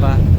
Bang!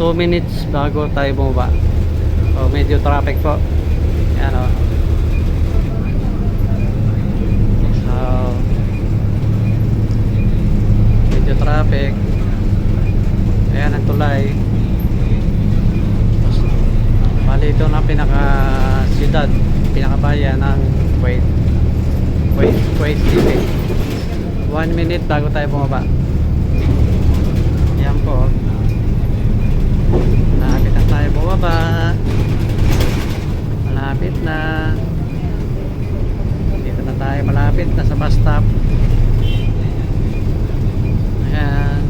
2 minutes bago tayo bumaba. So medyo traffic po. Yan o oh. so medyo traffic. Ayan ang tulay. Bali ito na pinaka siyudad pinakabayan ng Kuwait. Kuwait, Kuwait City. 1 minute bago tayo bumaba. bumaba. Malapit na. Dito na tayo malapit na sa bus stop. Ayan.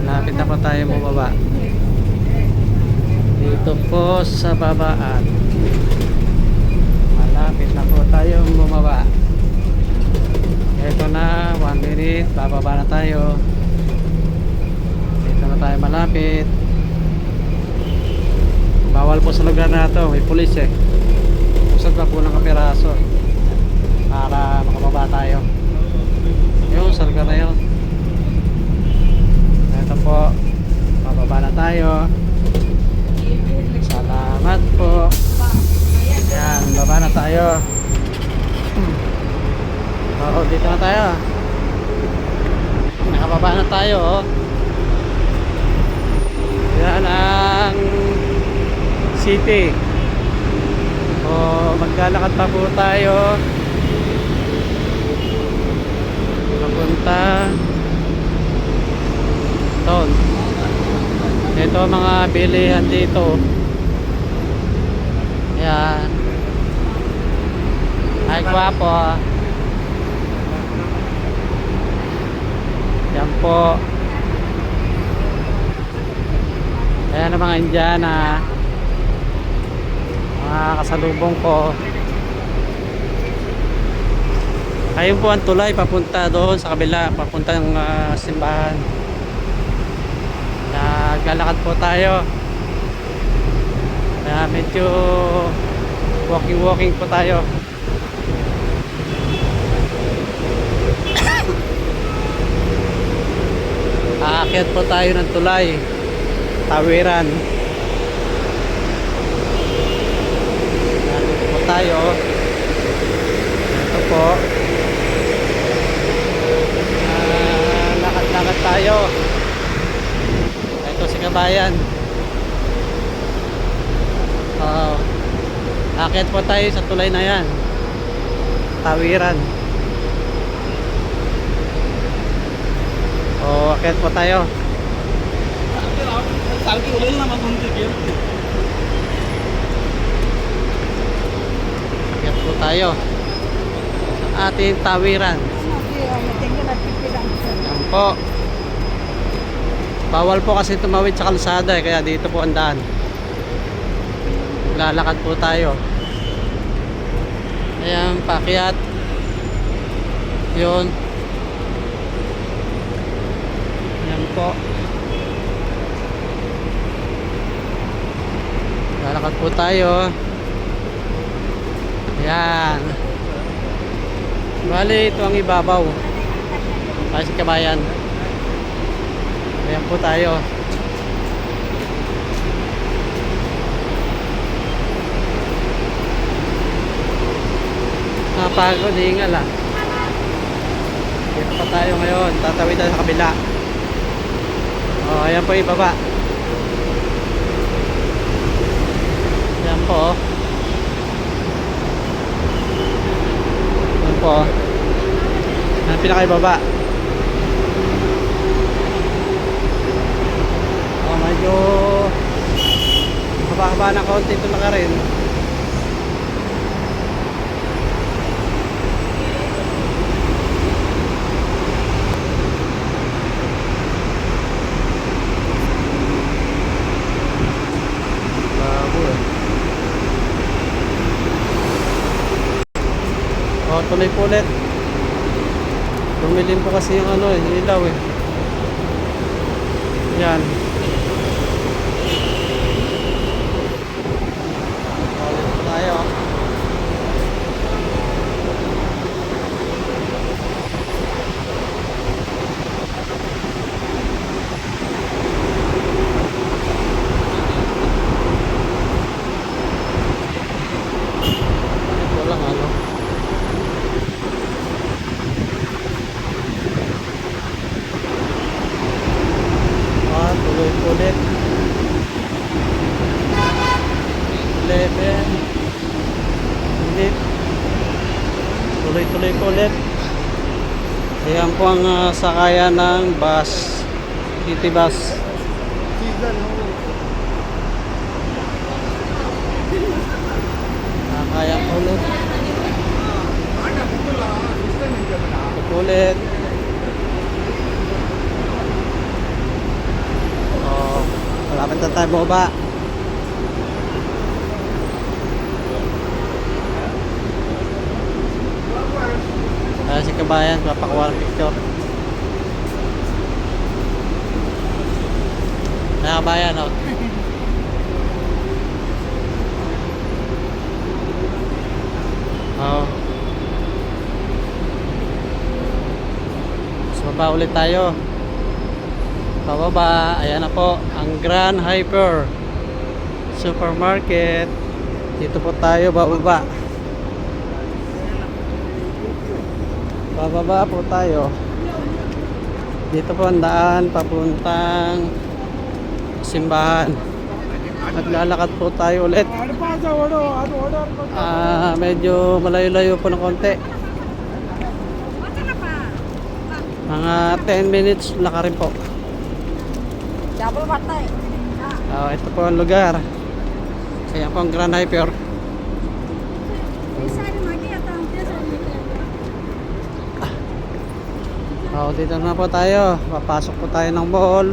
Malapit na po tayo bumaba. Dito po sa babaan malapit na po tayo bumaba. Ito na 1 minute bababa na tayo. Dito na tayo malapit. Bawal po sa lugar na ito, may pulis eh. Usad pa po ng kapiraso. Para makababa tayo. Yun, sa lugar na yun. Ito po, bababa na tayo. Salamat po. Yan, baba na tayo. Oo, dito na tayo. Nakababa na tayo, oh. Yan ang city. O, maglalakad pa po tayo. Papunta doon. Ito mga bilihan dito. Yan. Ay, gwapo ah. Yan po. Ayan ang mga Indiana. Mga kasalubong ko. Ayun po ang tulay papunta doon sa kabila, papunta ng ah, simbahan. Naglalakad po tayo. Kaya medyo walking-walking po tayo. Aakyat po tayo ng tulay. Tawiran. Nandito po tayo. Ito po. Ah, lakad-lakad tayo kabayan uh, akit po tayo sa tulay na yan. Tawiran. O akit po tayo. Akit po tayo. Sa ating tawiran. Yan po. Bawal po kasi tumawid sa kalsada eh, kaya dito po ang daan. Lalakad po tayo. Ayan, pakyat. Yun. Yan po. Lalakad po tayo. Ayan. Bali, ito ang ibabaw. Sa kabayan. Ayan po tayo. Napagod, hingal ah. Dito pa tayo ngayon. Tatawid tayo sa kabila. Oh, ayan po ibaba. Ayan po. oh. Ayan po. oh. Ang pinakaibaba. Oh, medyo haba-haba ng konti ito na ka rin. Oh, tuloy po ulit. Bumilim po kasi yung ano eh, yung ilaw eh. Yan. Ulit po tayo. Ito lang ano. Ah, tuloy po ulit. 11 minute. Tuloy-tuloy po ulit. Ang ah, sakayan ng bus. City bus. Nakakaya ulit. Ulit. Oh, malapit na tayo baba. Kaya si kabayan, papakuha ng picture. Kaya kabayan, oh. Oo. Mas baba ulit tayo. Pababa, ayan na po, ang Grand Hyper Supermarket. Dito po tayo bababa. Bababa po tayo. Dito po ang daan papuntang simbahan. Naglalakad po tayo ulit. Ah, medyo malayo-layo po ng konti. Mga 10 minutes laka rin po. Ah, ito po ang lugar. Kaya po ang Grand Hyper. Oh, dito na po tayo. Papasok po tayo ng mall.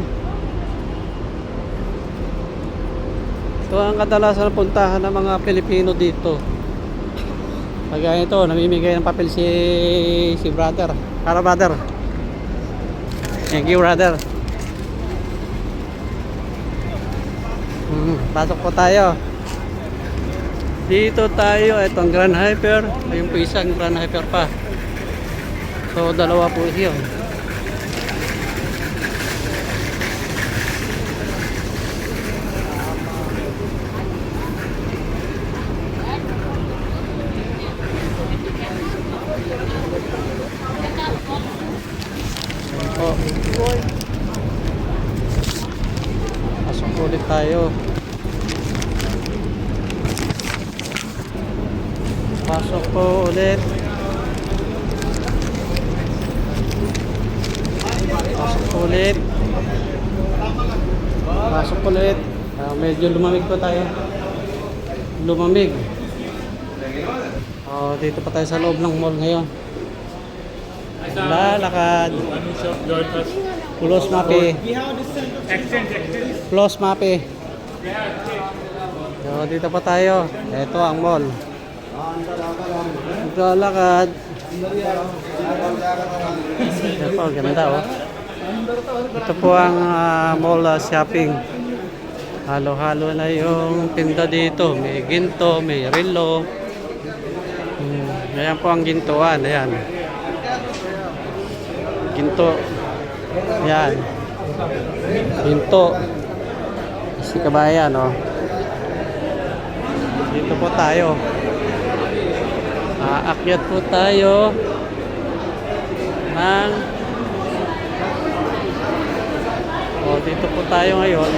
Ito ang kadalasan puntahan ng mga Pilipino dito. Kagaya ito, namimigay ng papel si si brother. Para brother. Thank you brother. Hmm, pasok po tayo. Dito tayo, itong Grand Hyper. Ayun po isang Grand Hyper pa. So, dalawa po yun. Ayan po. Pasok ulit tayo. Pasok po ulit. Pasok po ulit. Pasok ulit. Ah, medyo lumamig pa tayo. Lumamig. Oh, dito pa tayo sa loob ng mall ngayon. Lalakad. Pulos mapi. Pulos mapi. So, dito pa tayo. Ito ang mall. Lalakad. Ito ganda oh. Ito po ang ah, mall ah, shopping. Halo-halo na yung tinda dito. May ginto, may relo. Hmm, ayan po ang gintuan. Ayan. Ginto. Ayan. Ginto. Si kabayan, oh. Dito po tayo. Aakyat po tayo ng Oh, dito po tayo ngayon.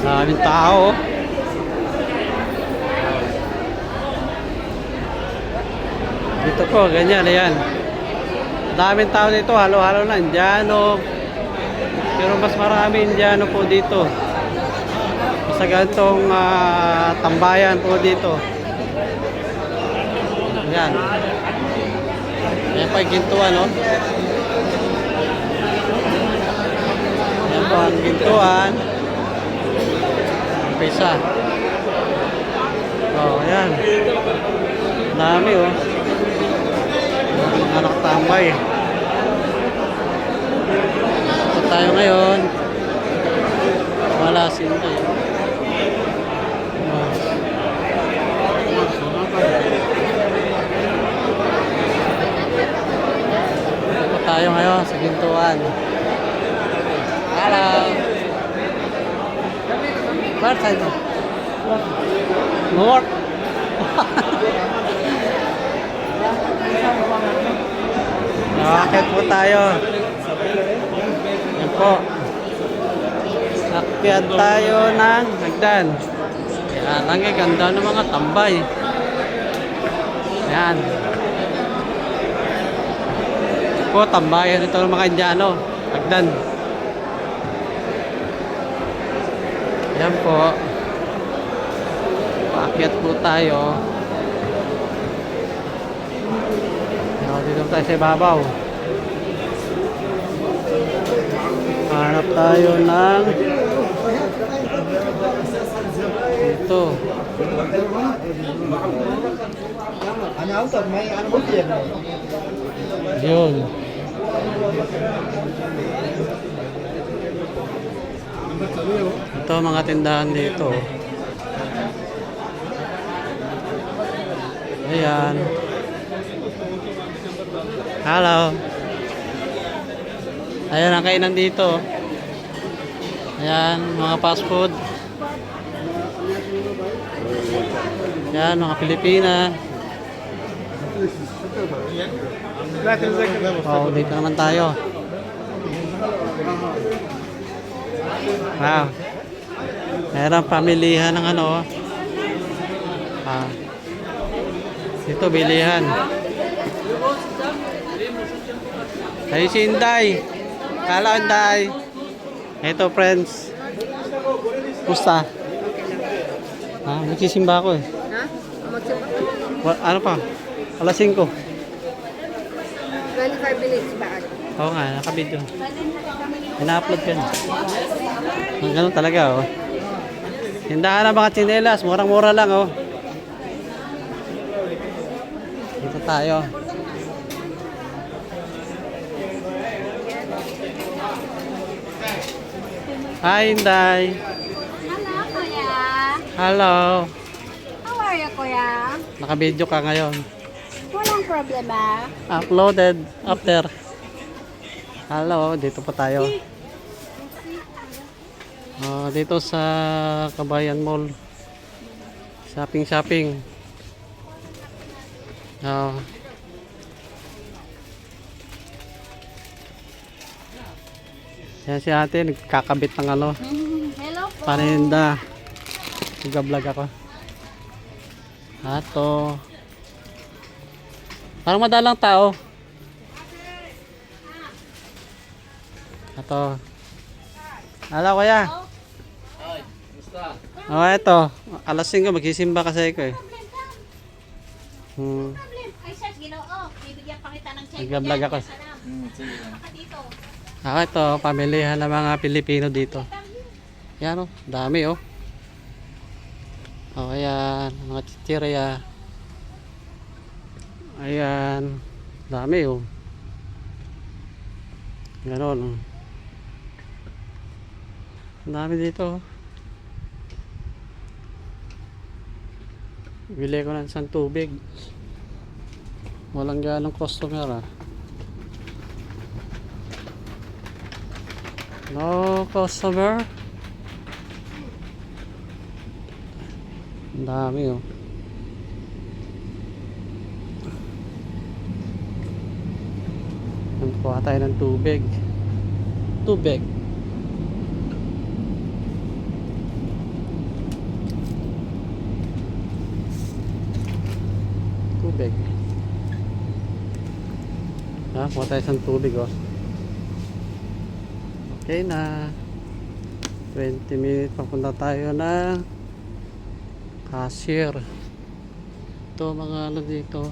Maraming tao. Dito po, ganyan, ayan. Daming tao dito, halo-halo na, Indiano. Pero mas marami Indiano po dito. Sa ganitong ah, tambayan po dito. Ayan. Ayan pa gintuan, no? Ayan po ang gintuan. Umpisa. Oh, ayan. Dami, oh. Nakatambay. Ito tayo ngayon. Wala sinta, eh. Oh. Ito tayo ngayon sa gintuan. Hello. Where tayo? More. Nakakit po tayo. Yan po. Akyat tayo ng hagdan. Yan, ang ganda ng mga tambay. Yan. Po, tambayan ito ng mga Indiano. Hagdan. Yan po. Paakyat po tayo. Dito tayo sa ibabaw. Hanap tayo ng Ito. Yun. Ito mga tindahan dito. Ayan. Hello. Ayan ang kainan dito. Ayan, mga fast food. Ayan, mga Pilipina. Oh, dito naman tayo. Wow. Meron pamilihan ng ano. Ah. Dito bilihan. Ay si Inday. Kala Inday. Ito friends. Pusta? Ah, magsisimba ako eh. Ha? Magsimba? Wa- ano pa? Alas 5. 25 minutes ba? Oo nga, nakabidyo. Ina-upload ka na. Ang ganun talaga, oh. Tindahan ng mga tsinelas, murang-mura lang, oh. Dito tayo. Hi, Inday. Hello, Kuya. Hello. How are you, Kuya? Nakabidyo ka ngayon. Walang problema. Uploaded after. Hello, dito pa tayo. Ah, dito sa Kabayan Mall. Shopping shopping. Ah. Yan si ate, nagkakabit ng ano, Hello po. paninda. Nag-vlog ako. Ato. Parang madalang tao. Ato. Hala kuya. Oh, eto. Alas 5 magsisimba kasi ako eh. Hmm. Ay, sir, ginoo. Bibigyan pa kita ng check. Nag-vlog ako. Salam. Baka dito. Ako ito, pamilihan ng mga Pilipino dito. Yan oh, dami oh. Oh, ayan, mga chichirya. Ayan, dami oh. Ganon. oh. Dami dito. oh. Bili ko ng isang tubig. Walang ganong customer ah. No customer. Ang dami oh. Kuha tayo ng tubig. Tubig. Tubig. Ha, kuha tayo ng tubig oh. Okay na. 20 minutes papunta tayo na cashier. Ito mga ano dito.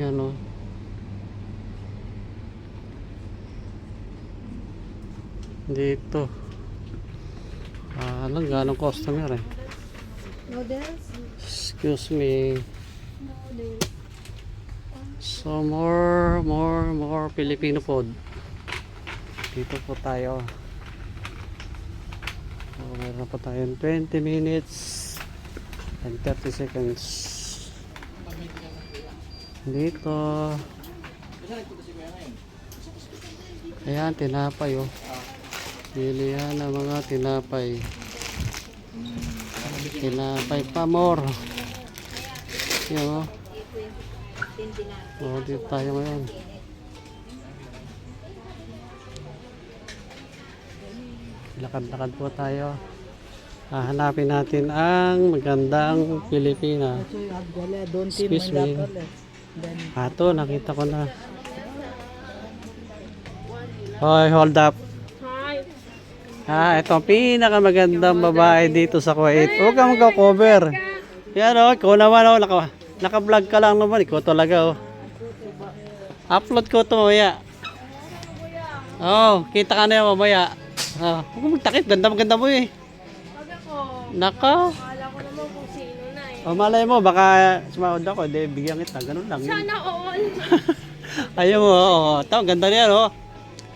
Yan o. Dito. Ah, ano ganong customer eh. Noodles? Excuse me. So more, more, more Filipino food. Dito po tayo. So, meron pa tayong 20 minutes and 30 seconds. Dito. Ayan, tinapay oh. Pilihan ng mga tinapay. Tinapay pa more. Yan oh. Oh, dito tayo ngayon. Lakad-lakad po tayo. Hahanapin natin ang magandang Pilipina. Excuse me. Ato, nakita ko na. Hoy, hold up. Ah, ito ang pinakamagandang babae dito sa Kuwait. Huwag kang magka-cover. Yan o, ikaw naman o, naka, naka-vlog ka lang naman. Ikaw talaga o. Upload ko ito mamaya. Oh, kita ka na yan mamaya. Oh, huwag kang magtakip. Ganda maganda mo eh. Nako. Akala ko naman kung sino na eh. O malay mo, baka sumahod ako, di bigyan kita. Ganun lang. Sana all. Ayaw mo, oo. Ito, ang ganda niyan, oh.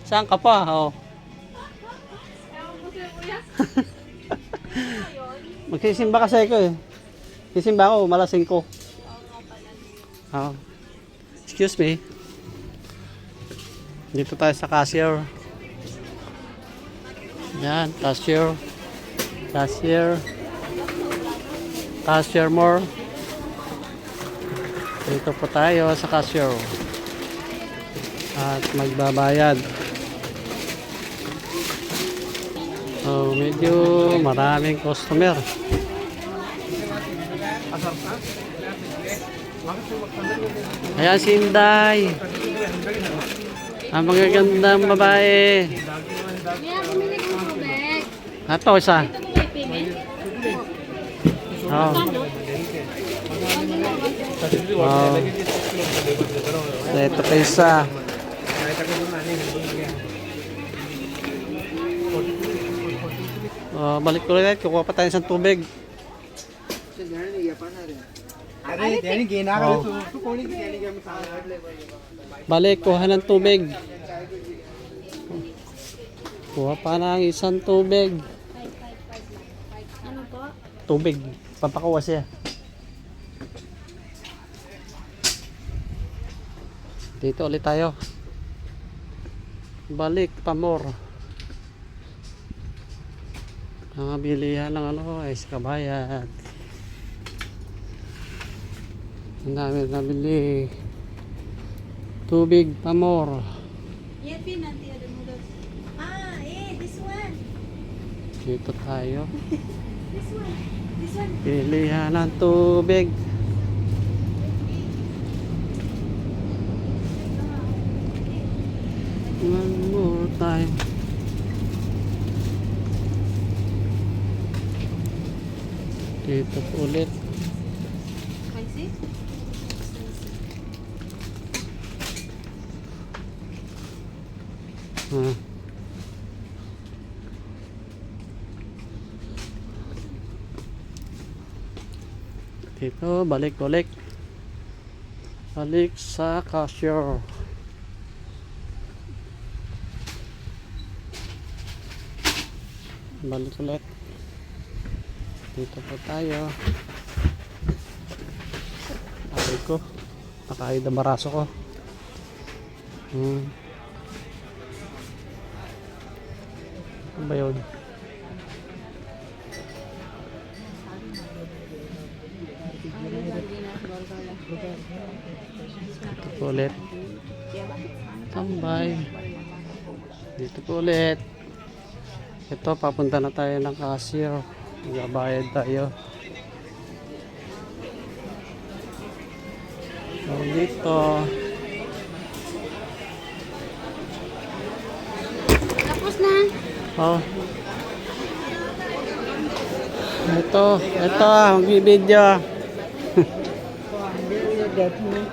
Saan ka pa, oh. Ewan ko sa'yo kuya. Magsisimba kasi ako eh. Sisimba ako, malasing ko. Oh. Excuse me. Dito tayo sa cashier. Yan, cashier. Cashier. Cashier more. Dito po tayo sa cashier. At magbabayad. Oh, medyo maraming customer. Ayan si Inday. Ang magagandang babae. Kaya bumili ko tubig. Ato isa. Ito Oh. Oh. So, ito pa isa. Oh, balik ko ulit. Kukuha pa tayo ng tubig. Oh. Balik, kuha ng tubig. Kuha pa ng isang tubig. Tubig. Pampakuha siya. Dito ulit tayo. Balik pa more. Mga bilihan lang ano ay sa kabayan. Ang dami nabili. Tubig pa more. Yan, Pin, nanti ada noodles. Ah, eh, this one. Dito tayo. Pilihan ng tubig. One more time. Dito po ulit. Spicy? Ah. Dito, balik ulit. Balik sa cashier. Balik ulit. Dito po tayo. Ay ko. Nakahid ang baraso ko. Hmm. Ano ba yun? Dito po ulit. Tambay. Dito po ulit. Ito, papunta na tayo ng cashier. Magabayad tayo. So, dito. Tapos na. Oh. Ito, ito, magbibideo. get me